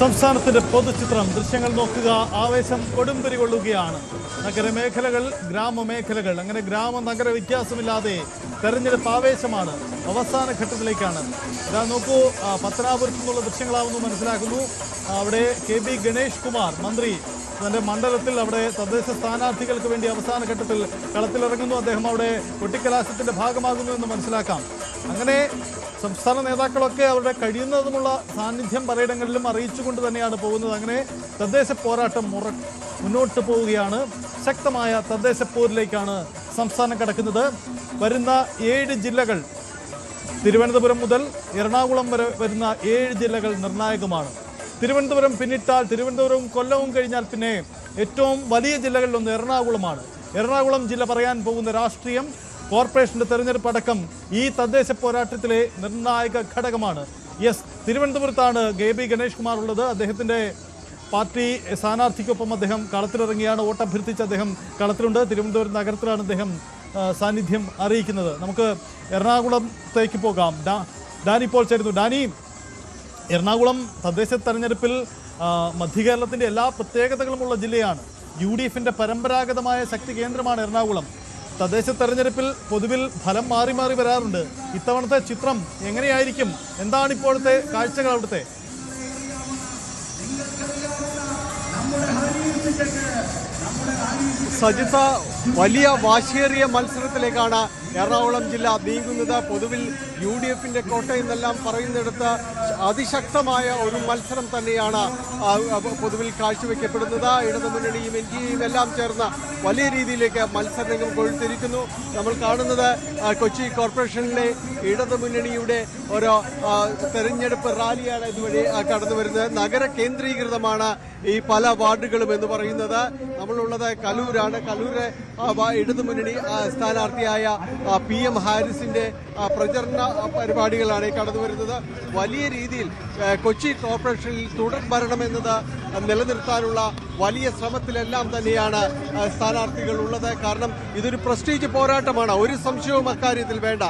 സംസ്ഥാനത്തിന്റെ പൊതുചിത്രം ദൃശ്യങ്ങൾ നോക്കുക. ആവേശം കൊടുമ്പിരി കൊള്ളുകയാണ്. നഗരമേഖലകൾ ഗ്രാമമേഖലകൾ. അങ്ങനെ ഗ്രാമ നഗര വ്യത്യാസമില്ലാതെ തെരഞ്ഞെടുപ്പ് ആവേശമാണ്. അവസാന ഘട്ടത്തിലേക്കാണ്. ഇതാ നോക്കൂ പത്തനാപുരത്തു നിന്നുള്ള ദൃശ്യങ്ങളാവുന്നു മനസ്സിലാക്കുന്നു. അവിടെ കെ ബി ഗണേഷ് കുമാർ മന്ത്രി തന്റെ മണ്ഡലത്തിൽ അവിടെ തദ്ദേശ സ്ഥാനാർത്ഥികൾക്ക് വേണ്ടി അവസാന ഘട്ടത്തിൽ കളത്തിലിറങ്ങുന്നു. അദ്ദേഹം അവിടെ കൊട്ടിക്കലാശത്തിന്റെ ഭാഗമാകുന്നു എന്ന് മനസ്സിലാക്കാം. അങ്ങനെ സംസ്ഥാന നേതാക്കളൊക്കെ അവരുടെ കഴിയുന്നതുമുള്ള സാന്നിധ്യം പലയിടങ്ങളിലും അറിയിച്ചുകൊണ്ട് തന്നെയാണ് പോകുന്നത്. അങ്ങനെ തദ്ദേശ പോരാട്ടം മുറ മുന്നോട്ട് പോവുകയാണ്. ശക്തമായ തദ്ദേശ പോരിലേക്കാണ് സംസ്ഥാനം കടക്കുന്നത്. വരുന്ന ഏഴ് ജില്ലകൾ തിരുവനന്തപുരം മുതൽ എറണാകുളം വരെ വരുന്ന ഏഴ് ജില്ലകൾ നിർണായകമാണ്. തിരുവനന്തപുരം പിന്നിട്ടാൽ തിരുവനന്തപുരവും കൊല്ലവും കഴിഞ്ഞാൽ പിന്നെ ഏറ്റവും വലിയ ജില്ലകളിലൊന്ന് എറണാകുളമാണ്. എറണാകുളം ജില്ല പറയാൻ പോകുന്ന രാഷ്ട്രീയം കോർപ്പറേഷന്റെ തെരഞ്ഞെടുപ്പ് അടക്കം ഈ തദ്ദേശ പോരാട്ടത്തിലെ നിർണായക ഘടകമാണ്. യെസ് തിരുവനന്തപുരത്താണ് കെ ബി ഗണേഷ് കുമാർ ഉള്ളത്. അദ്ദേഹത്തിന്റെ പാർട്ടി സ്ഥാനാർത്ഥിക്കൊപ്പം അദ്ദേഹം കളത്തിലിറങ്ങിയാണ്. വോട്ടഭ്യർത്ഥിച്ച് അദ്ദേഹം കളത്തിലുണ്ട്. തിരുവനന്തപുരം നഗരത്തിലാണ് അദ്ദേഹം സാന്നിധ്യം അറിയിക്കുന്നത്. നമുക്ക് എറണാകുളത്തേക്ക് പോകാം. ഡാനി ഇപ്പോൾ ചേരുന്നു. ഡാനി എറണാകുളം തദ്ദേശ തെരഞ്ഞെടുപ്പിൽ മധ്യകേരളത്തിന്റെ എല്ലാ പ്രത്യേകതകളുമുള്ള ജില്ലയാണ്. യു ഡി എഫിന്റെ പരമ്പരാഗതമായ ശക്തി കേന്ദ്രമാണ് എറണാകുളം. തദ്ദേശ തെരഞ്ഞെടുപ്പിൽ പൊതുവിൽ ഫലം മാറി മാറി വരാറുണ്ട്. ഇത്തവണത്തെ ചിത്രം എങ്ങനെയായിരിക്കും? എന്താണ് ഇപ്പോഴത്തെ കാഴ്ചകൾ അവിടുത്തെ? സജിത വലിയ വാശിയേറിയ മത്സരത്തിലേക്കാണ് എറണാകുളം ജില്ല നീങ്ങുന്നത്. പൊതുവിൽ യു ഡി എഫിന്റെ കോട്ട എന്നെല്ലാം പറയുന്നിടത്ത് അതിശക്തമായ ഒരു മത്സരം തന്നെയാണ് പൊതുവിൽ കാഴ്ചവെക്കപ്പെടുന്നത്. ഇടതുമുന്നണിയും എൻ ഡി എല്ലാം ചേർന്ന് വലിയ രീതിയിലേക്ക് മത്സരരംഗം കൊഴുത്തിരിക്കുന്നു. നമ്മൾ കാണുന്നത് കൊച്ചി കോർപ്പറേഷനിലെ ഇടതുമുന്നണിയുടെ ഒരു ഓരോ തെരഞ്ഞെടുപ്പ് റാലിയാണ് ഇതുവഴി കടന്നു വരുന്നത് നഗര കേന്ദ്രീകൃതമാണ് ഈ പല വാർഡുകളും എന്ന് പറയുന്നത്. നമ്മളുള്ളത് കലൂരാണ്. കലൂര് ഇടതു മുന്നണി ഇടതുമുന്നണി സ്ഥാനാർത്ഥിയായ പി എം ഹാരിസിന്റെ പ്രചരണ പരിപാടികളാണ് കടന്നു വരുന്നത്. വലിയ രീതിയിൽ കൊച്ചി കോർപ്പറേഷനിൽ തുടർ ഭരണമെന്നത് നിലനിർത്താനുള്ള വലിയ ശ്രമത്തിലെല്ലാം തന്നെയാണ് സ്ഥാനാർത്ഥികൾ ഉള്ളത്. കാരണം ഇതൊരു പ്രസ്റ്റീജ് പോരാട്ടമാണ്. ഒരു സംശയവും അക്കാര്യത്തിൽ വേണ്ട.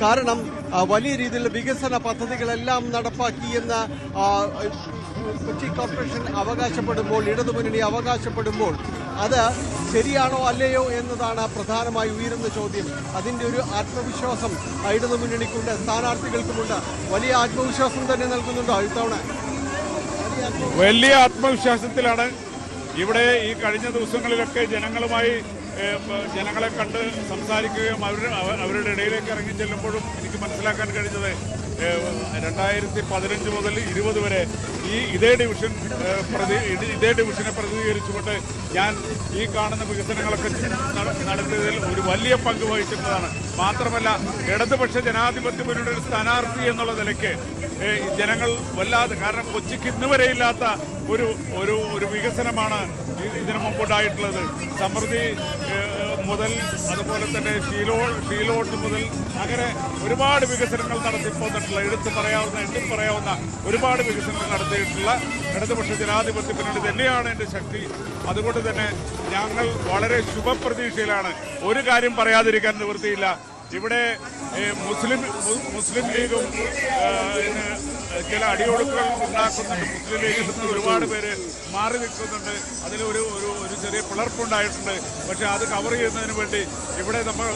കാരണം വലിയ രീതിയിൽ വികസന പദ്ധതികളെല്ലാം നടപ്പാക്കിയെന്ന് എന്ന കൊച്ചി കോർപ്പറേഷൻ അവകാശപ്പെടുമ്പോൾ ഇടതുമുന്നണി അവകാശപ്പെടുമ്പോൾ അത് ശരിയാണോ അല്ലയോ എന്നതാണ് പ്രധാനമായി ഉയരുന്ന ചോദ്യം. അതിന്റെ ഒരു ആത്മവിശ്വാസം ഇടതുമുന്നണിക്കുണ്ട് സ്ഥാനാർത്ഥികൾക്കുമുണ്ട്. വലിയ ആത്മവിശ്വാസം തന്നെ നൽകുന്നുണ്ടോ ഇത്തവണ? വലിയ ആത്മവിശ്വാസത്തിലാണ് ഇവിടെ ഈ കഴിഞ്ഞ ദിവസങ്ങളിലൊക്കെ ജനങ്ങളുമായി ജനങ്ങളെ കണ്ട് സംസാരിക്കുകയും അവർ അവരുടെ ഇടയിലേക്ക് ഇറങ്ങി ചെല്ലുമ്പോഴും എനിക്ക് മനസ്സിലാക്കാൻ കഴിഞ്ഞത് രണ്ടായിരത്തി പതിനഞ്ച് മുതൽ ഇരുപത് വരെ ഈ ഇതേ ഡിവിഷൻ പ്രതി ഇത് ഡിവിഷനെ പ്രതിനിധീകരിച്ചുകൊണ്ട് ഞാൻ ഈ കാണുന്ന വികസനങ്ങളൊക്കെ നട- നടത്തിയതിൽ ഒരു വലിയ പങ്ക് വഹിച്ചിട്ടുള്ളതാണ്. മാത്രമല്ല ഇടതുപക്ഷ ജനാധിപത്യ മുന്നണിയുടെ സ്ഥാനാർത്ഥി എന്നുള്ള നിലയ്ക്ക് ജനങ്ങൾ വല്ലാതെ കാരണം കൊച്ചിക്ക് ഇന്നുവരെ ഇല്ലാത്ത ഒരു ഒരു ഒരു വികസനമാണ് ഇതിനു മുമ്പുണ്ടായിട്ടുള്ളത് സമൃദ്ധി മുതൽ അതുപോലെ തന്നെ ഷീലോ ഷീലോട്ട് മുതൽ അങ്ങനെ ഒരുപാട് വികസനങ്ങൾ നടത്തിപ്പോന്നിട്ടുള്ള എടുത്തു പറയാവുന്ന എണ്ണി പറയാവുന്ന ഒരുപാട് വികസനങ്ങൾ നടത്തിയിട്ടുള്ള ഇടതുപക്ഷ ജനാധിപത്യ മുന്നണി തന്നെയാണ് എന്റെ ശക്തി. അതുകൊണ്ട് തന്നെ ഞങ്ങൾ വളരെ ശുഭപ്രതീക്ഷയിലാണ്. ഒരു കാര്യം പറയാതിരിക്കാൻ നിവൃത്തിയില്ല. ഇവിടെ മുസ്ലിം മുസ്ലിം ലീഗും ചില അടിയൊഴുക്കുകൾ ഉണ്ടാക്കുന്നുണ്ട്. മുസ്ലിം ലീഗിൽ നിന്ന് ഒരുപാട് പേര് മാറി നിൽക്കുന്നുണ്ട്. അതിലൊരു ഒരു ഒരു ചെറിയ പിളർപ്പുണ്ടായിട്ടുണ്ട്. പക്ഷെ അത് കവർ ചെയ്യുന്നതിന് വേണ്ടി ഇവിടെ നമ്മൾ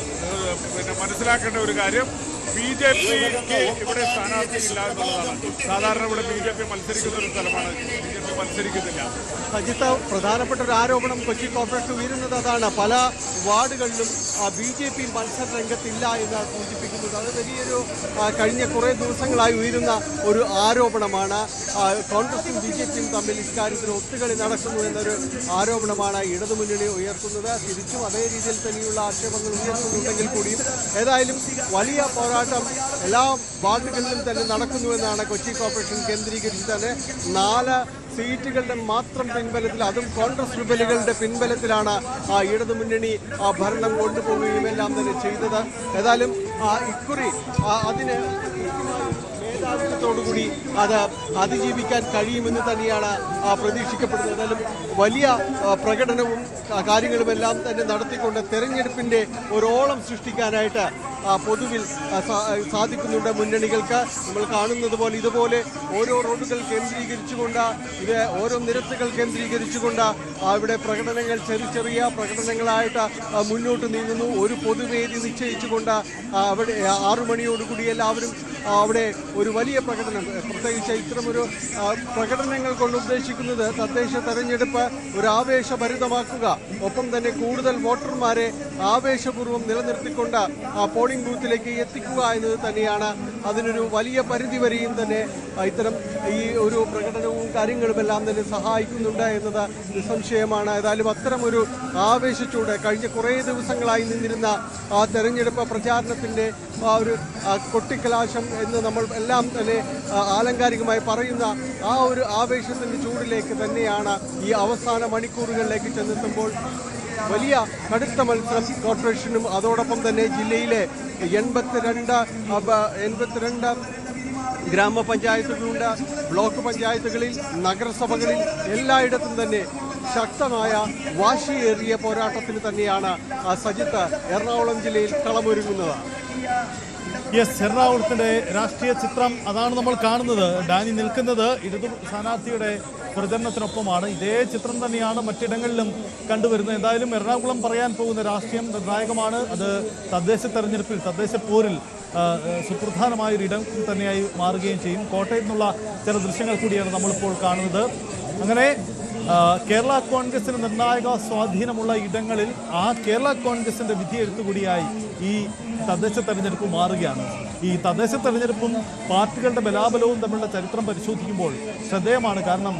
പിന്നെ മനസ്സിലാക്കേണ്ട ഒരു കാര്യം ബി ജെ പിക്ക് ഇവിടെ സ്ഥാനാർത്ഥി ഇല്ല എന്നുള്ളതാണ്. സാധാരണ ഇവിടെ ബി ജെ പി മത്സരിക്കുന്ന ഒരു സ്ഥലമാണ്. ബി ജെ പി മത്സരിക്കുന്നില്ല. സജിത്ത് പ്രധാനപ്പെട്ട ഒരു ആരോപണം കൊച്ചി കോർപ്പറേഷൻ ഉയരുന്നത് അതാണ്. പല വാർഡുകളിലും ബി ജെ പി മത്സര രംഗത്തില്ല എന്ന് സൂചിപ്പിക്കുന്നത്. അത് വലിയൊരു കഴിഞ്ഞ കുറേ ദിവസങ്ങളായി ഉയരുന്ന ഒരു ആരോപണമാണ്. കോൺഗ്രസും ബി ജെ പിയും തമ്മിൽ ഇക്കാര്യത്തിൽ ഒത്തുകളി നടക്കുന്നു എന്നൊരു ആരോപണമാണ് ഇടതുമുന്നണി ഉയർത്തുന്നത്. തിരിച്ചും അതേ രീതിയിൽ തന്നെയുള്ള ആക്ഷേപങ്ങൾ ഉയർത്തുന്നുണ്ടെങ്കിൽ കൂടിയും ഏതായാലും വലിയ പോരാട്ടം എല്ലാ വാർഡുകളിലും തന്നെ നടക്കുന്നുവെന്നാണ് കൊച്ചി കോർപ്പറേഷൻ കേന്ദ്രീകരിച്ച് തന്നെ നാല് സീറ്റുകളുടെ മാത്രം പിൻബലത്തിൽ അതും കോൺഗ്രസ് വിപലുകളുടെ പിൻബലത്തിലാണ് ആ ഇടതുമുന്നണി ആ ഭരണം കൊണ്ടുപോവുകയും എല്ലാം തന്നെ ചെയ്തത്. ഏതായാലും ഇക്കുറി അതിന് കൂടി അത് അതിജീവിക്കാൻ കഴിയുമെന്ന് തന്നെയാണ് പ്രതീക്ഷിക്കപ്പെടുന്നത്. എന്നാലും വലിയ പ്രകടനവും കാര്യങ്ങളുമെല്ലാം തന്നെ നടത്തിക്കൊണ്ട് തെരഞ്ഞെടുപ്പിന്റെ ഒരോളം സൃഷ്ടിക്കാനായിട്ട് പൊതുവിൽ സാധിക്കുന്നുണ്ട് മുന്നണികൾക്ക്. നമ്മൾ കാണുന്നത് പോലെ ഇതുപോലെ ഓരോ റോഡുകൾ കേന്ദ്രീകരിച്ചുകൊണ്ട് ഇത് ഓരോ നിരത്തുകൾ കേന്ദ്രീകരിച്ചുകൊണ്ട് അവിടെ പ്രകടനങ്ങൾ ചെറിയ ചെറിയ പ്രകടനങ്ങളായിട്ട് മുന്നോട്ട് നീങ്ങുന്നു. ഒരു പൊതുവേദി നിശ്ചയിച്ചുകൊണ്ട് അവിടെ ആറു മണിയോടുകൂടി എല്ലാവരും അവിടെ ഒരു വലിയ പ്രകടനം പ്രത്യേകിച്ച് ഇത്തരമൊരു പ്രകടനങ്ങൾ കൊണ്ട് ഉദ്ദേശിക്കുന്നത് തദ്ദേശ തെരഞ്ഞെടുപ്പ് ഒരു ആവേശഭരിതമാക്കുക. ഒപ്പം തന്നെ കൂടുതൽ വോട്ടർമാരെ ആവേശപൂർവം നിലനിർത്തിക്കൊണ്ട് പോളിംഗ് ബൂത്തിലേക്ക് എത്തിക്കുക എന്നത് തന്നെയാണ് അതിനൊരു വലിയ പരിധി വരെയും തന്നെ ഇത്തരം ഈ ഒരു പ്രകടനവും കാര്യങ്ങളുമെല്ലാം തന്നെ സഹായിക്കുന്നുണ്ട് എന്നത് നിസ്സംശയമാണ്. ഏതായാലും അത്തരമൊരു ആവേശച്ചൂട് കഴിഞ്ഞ കുറേ ദിവസങ്ങളായി നിന്നിരുന്ന ആ തെരഞ്ഞെടുപ്പ് പ്രചാരണത്തിന്റെ ആ ഒരു കൊട്ടിക്കലാശം എന്ന് നമ്മൾ എല്ലാം തന്നെ ആലങ്കാരികമായി പറയുന്ന ആ ഒരു ആവേശത്തിന്റെ ചൂടിലേക്ക് തന്നെയാണ് ഈ അവസാന മണിക്കൂറുകളിലേക്ക് ചെന്നെത്തുമ്പോൾ വലിയ കടുത്ത മത്സരം കോർപ്പറേഷനും അതോടൊപ്പം തന്നെ ജില്ലയിലെ എൺപത്തിരണ്ട് എൺപത്തിരണ്ട് ഗ്രാമപഞ്ചായത്തുകളുണ്ട് ബ്ലോക്ക് പഞ്ചായത്തുകളിൽ നഗരസഭകളിൽ എല്ലായിടത്തും തന്നെ ശക്തമായ വാശിയേറിയ പോരാട്ടത്തിന് തന്നെയാണ് സജിത്ത് എറണാകുളം ജില്ലയിൽ കളമൊരുങ്ങുന്നത്. യെസ് എറണാകുളത്തിന്റെ രാഷ്ട്രീയ ചിത്രം അതാണ് നമ്മൾ കാണുന്നത്. ഡാനി നിൽക്കുന്നത് ഇടതു സ്ഥാനാർത്ഥിയുടെ പ്രചരണത്തിനൊപ്പമാണ്. ഇതേ ചിത്രം തന്നെയാണ് മറ്റിടങ്ങളിലും കണ്ടുവരുന്നത്. എന്തായാലും എറണാകുളം പറയാൻ പോകുന്ന രാഷ്ട്രീയം നിർണായകമാണ്. അത് തദ്ദേശ തെരഞ്ഞെടുപ്പിൽ തദ്ദേശ പോരിൽ സുപ്രധാനമായൊരിടം തന്നെയായി മാറുകയും ചെയ്യും. കോട്ടയത്തു നിന്നുള്ള ചില ദൃശ്യങ്ങൾ കൂടിയാണ് നമ്മളിപ്പോൾ കാണുന്നത്. അങ്ങനെ കേരള കോൺഗ്രസിന് നിർണായക സ്വാധീനമുള്ള ഇടങ്ങളിൽ ആ കേരള കോൺഗ്രസിന്റെ വിധിയെഴുത്തുകൂടിയായി ഈ തദ്ദേശ തെരഞ്ഞെടുപ്പ് മാറുകയാണ്. ഈ തദ്ദേശ തെരഞ്ഞെടുപ്പും പാർട്ടികളുടെ ബലാബലവും തമ്മിലുള്ള ചരിത്രം പരിശോധിക്കുമ്പോൾ ശ്രദ്ധേയമാണ്. കാരണം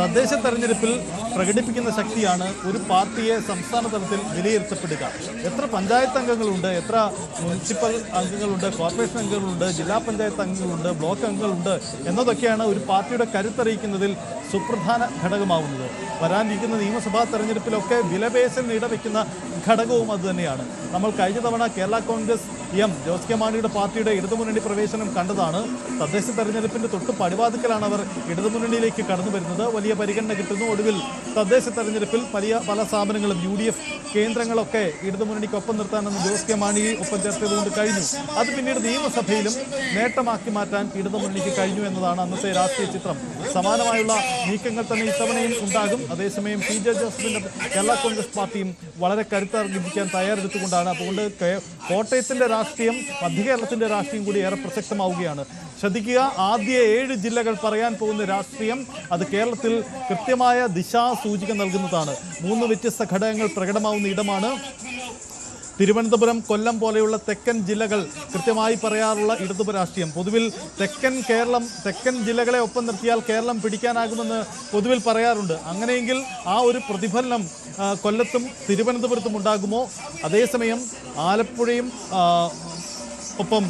തദ്ദേശ തെരഞ്ഞെടുപ്പിൽ പ്രകടിപ്പിക്കുന്ന ശക്തിയാണ് ഒരു പാർട്ടിയെ സംസ്ഥാന തലത്തിൽ വിലയിരുത്തപ്പെടുക. എത്ര പഞ്ചായത്ത് അംഗങ്ങളുണ്ട് എത്ര മുനിസിപ്പൽ അംഗങ്ങളുണ്ട് കോർപ്പറേഷൻ അംഗങ്ങളുണ്ട് ജില്ലാ പഞ്ചായത്ത് അംഗങ്ങളുണ്ട് ബ്ലോക്ക് അംഗങ്ങളുണ്ട് എന്നതൊക്കെയാണ് ഒരു പാർട്ടിയുടെ കരുത്തറിയിക്കുന്നതിൽ സുപ്രധാന ഘടകമാവുന്നത്. വരാനിരിക്കുന്ന നിയമസഭാ തെരഞ്ഞെടുപ്പിലൊക്കെ വിലപേശലിന് ഇടവെക്കുന്ന ഘടകവും അതുതന്നെയാണ് നമ്മൾ കഴിഞ്ഞ തവണ കേരള കോൺഗ്രസ് എം ജോസ് കെ മാണിയുടെ പാർട്ടിയുടെ ഇടതുമുന്നണി പ്രവേശനം കണ്ടതാണ്. തദ്ദേശ തെരഞ്ഞെടുപ്പിന്റെ തൊട്ട് പടിവാതിക്കലാണ് അവർ ഇടതുമുന്നണിയിലേക്ക് കടന്നു വരുന്നത്. വലിയ പരിഗണന കിട്ടുന്നു. ഒടുവിൽ തദ്ദേശ തെരഞ്ഞെടുപ്പിൽ വലിയ പല സ്ഥാപനങ്ങളും യു ഡി എഫ് കേന്ദ്രങ്ങളൊക്കെ ഇടതുമുന്നണിക്കൊപ്പം നിർത്താനെന്ന് ജോസ് കെ മാണി ഒപ്പം ചേർത്തതുകൊണ്ട് കഴിഞ്ഞു. അത് പിന്നീട് നിയമസഭയിലും നേട്ടമാക്കി മാറ്റാൻ ഇടതുമുന്നണിക്ക് കഴിഞ്ഞു എന്നതാണ് അന്നത്തെ രാഷ്ട്രീയ ചിത്രം. സമാനമായുള്ള നീക്കങ്ങൾ തന്നെ ഇത്തവണയും ഉണ്ടാകും. അതേസമയം പി ജെ ജോസഫിന്റെ കേരള കോൺഗ്രസ് പാർട്ടിയും വളരെ കരുത്തർജിക്കാൻ തയ്യാറെടുത്തുകൊണ്ടാണ്. അതുകൊണ്ട് കോട്ടയത്തിന്റെ രാഷ്ട്രീയം മധ്യകേരളത്തിന്റെ രാഷ്ട്രീയം കൂടി ഏറെ പ്രസക്തമാവുകയാണ്. ശ്രദ്ധിക്കുക ആദ്യ ഏഴ് ജില്ലകൾ പറയാൻ പോകുന്ന രാഷ്ട്രീയം അത് കേരളത്തിൽ കൃത്യമായ ദിശാസൂചിക നൽകുന്നതാണ്. മൂന്ന് വ്യത്യസ്ത ഘടകങ്ങൾ പ്രകടമാവുന്ന ഇടമാണ്. തിരുവനന്തപുരം കൊല്ലം പോലെയുള്ള തെക്കൻ ജില്ലകൾ കൃത്യമായി പറയാറുള്ള ഇടതുപ രാഷ്ട്രീയം. പൊതുവിൽ തെക്കൻ കേരളം തെക്കൻ ജില്ലകളെ ഒപ്പം നിർത്തിയാൽ കേരളം പിടിക്കാനാകുമെന്ന് പൊതുവിൽ പറയാറുണ്ട്. അങ്ങനെയെങ്കിൽ ആ ഒരു പ്രതിഫലനം കൊല്ലത്തും തിരുവനന്തപുരത്തും ഉണ്ടാകുമോ? അതേസമയം ആലപ്പുഴയും ഒപ്പം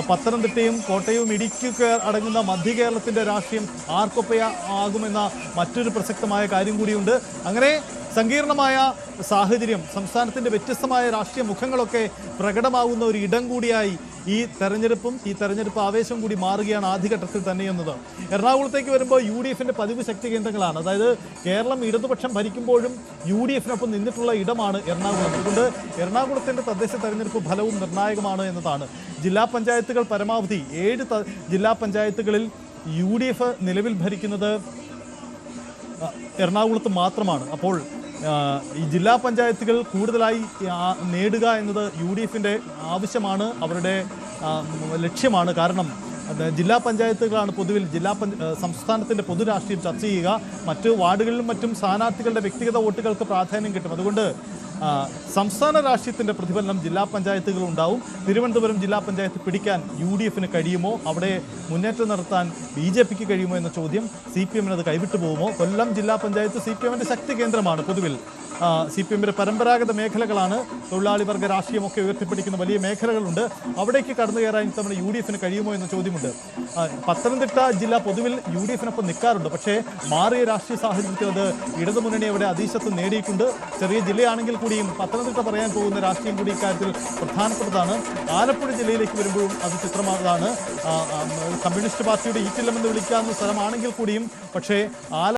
പത്തനംതിട്ടയും കോട്ടയവും ഇടുക്കിയൊക്കെ അടങ്ങുന്ന മധ്യ കേരളത്തിന്റെ രാഷ്ട്രീയം ആർക്കൊപ്പയ ആകുമെന്ന മറ്റൊരു പ്രസക്തമായ കാര്യം കൂടിയുണ്ട്. അങ്ങനെ സങ്കീർണമായ സാഹചര്യം സംസ്ഥാനത്തിന്റെ വ്യത്യസ്തമായ രാഷ്ട്രീയ മുഖങ്ങളൊക്കെ പ്രകടമാകുന്ന ഒരു ഇടം കൂടിയായി ഈ തെരഞ്ഞെടുപ്പും ഈ തെരഞ്ഞെടുപ്പ് ആവേശം കൂടി മാറുകയാണ് ആദ്യഘട്ടത്തിൽ തന്നെ എന്നത്. എറണാകുളത്തേക്ക് വരുമ്പോൾ യു ഡി എഫിന്റെ പതിവ് ശക്തി കേന്ദ്രങ്ങളാണ്. അതായത് കേരളം ഇടതുപക്ഷം ഭരിക്കുമ്പോഴും യു ഡി എഫിനൊപ്പം നിന്നിട്ടുള്ള ഇടമാണ് എറണാകുളം. അതുകൊണ്ട് എറണാകുളത്തിന്റെ തദ്ദേശ തെരഞ്ഞെടുപ്പ് ഫലവും നിർണായകമാണ് എന്നതാണ്. ജില്ലാ പഞ്ചായത്തുകൾ പരമാവധി ഏഴ് ജില്ലാ പഞ്ചായത്തുകളിൽ യു നിലവിൽ ഭരിക്കുന്നത് എറണാകുളത്ത് മാത്രമാണ്. അപ്പോൾ ഈ ജില്ലാ പഞ്ചായത്തുകൾ കൂടുതലായി നേടുക എന്നത് യു ഡി എഫിന്റെ ആവശ്യമാണ് അവരുടെ ലക്ഷ്യമാണ്. കാരണം ജില്ലാ പഞ്ചായത്തുകളാണ് പൊതുവിൽ ജില്ലാ പഞ്ച സംസ്ഥാനത്തിന്റെ പൊതു രാഷ്ട്രീയം ചർച്ച ചെയ്യുക. മറ്റ് വാർഡുകളിലും മറ്റും സ്ഥാനാർത്ഥികളുടെ വ്യക്തിഗത വോട്ടുകൾക്ക് പ്രാധാന്യം കിട്ടും. അതുകൊണ്ട് സംസ്ഥാന രാഷ്ട്രീയത്തിന്റെ പ്രതിഫലനം ജില്ലാ പഞ്ചായത്തുകൾ ഉണ്ടാവും. തിരുവനന്തപുരം ജില്ലാ പഞ്ചായത്ത് പിടിക്കാൻ യു ഡി എഫിന് കഴിയുമോ? അവിടെ മുന്നേറ്റം നടത്താൻ ബി ജെ പിക്ക് കഴിയുമോ എന്ന ചോദ്യം സി പി എമ്മിന് അത് കൈവിട്ടു പോകുമോ? കൊല്ലം ജില്ലാ പഞ്ചായത്ത് സി പി എമ്മിന്റെ ശക്തി കേന്ദ്രമാണ്. പൊതുവിൽ സി പി എമ്മിന്റെ പരമ്പരാഗത മേഖലകളാണ് തൊഴിലാളി വർഗ രാഷ്ട്രീയമൊക്കെ ഉയർത്തിപ്പിടിക്കുന്ന വലിയ മേഖലകളുണ്ട്. അവിടേക്ക് കടന്നു കയറാൻ ഇത്തവണ യു ഡി എഫിന് കഴിയുമോ എന്ന ചോദ്യമുണ്ട്. പത്തനംതിട്ട ജില്ല പൊതുവിൽ യു ഡി എഫിനൊപ്പം നിൽക്കാറുണ്ട്. പക്ഷേ മാറിയ രാഷ്ട്രീയ സാഹചര്യത്തിൽ അത് ഇടതുമുന്നണി അവിടെ അതീശത്വം നേടിയിട്ടുണ്ട്. ചെറിയ ജില്ലയാണെങ്കിൽ കൂടിയും പത്തനംതിട്ട പറയാൻ പോകുന്ന രാഷ്ട്രീയം കൂടി ഇക്കാര്യത്തിൽ പ്രധാനപ്പെട്ടതാണ്. ആലപ്പുഴ ജില്ലയിലേക്ക് വരുമ്പോഴും അത് ചിത്രമാതാണ്. കമ്മ്യൂണിസ്റ്റ് പാർട്ടിയുടെ ഈറ്റില്ലമെന്ന് വിളിക്കാവുന്ന സ്ഥലമാണെങ്കിൽ കൂടിയും പക്ഷേ ആല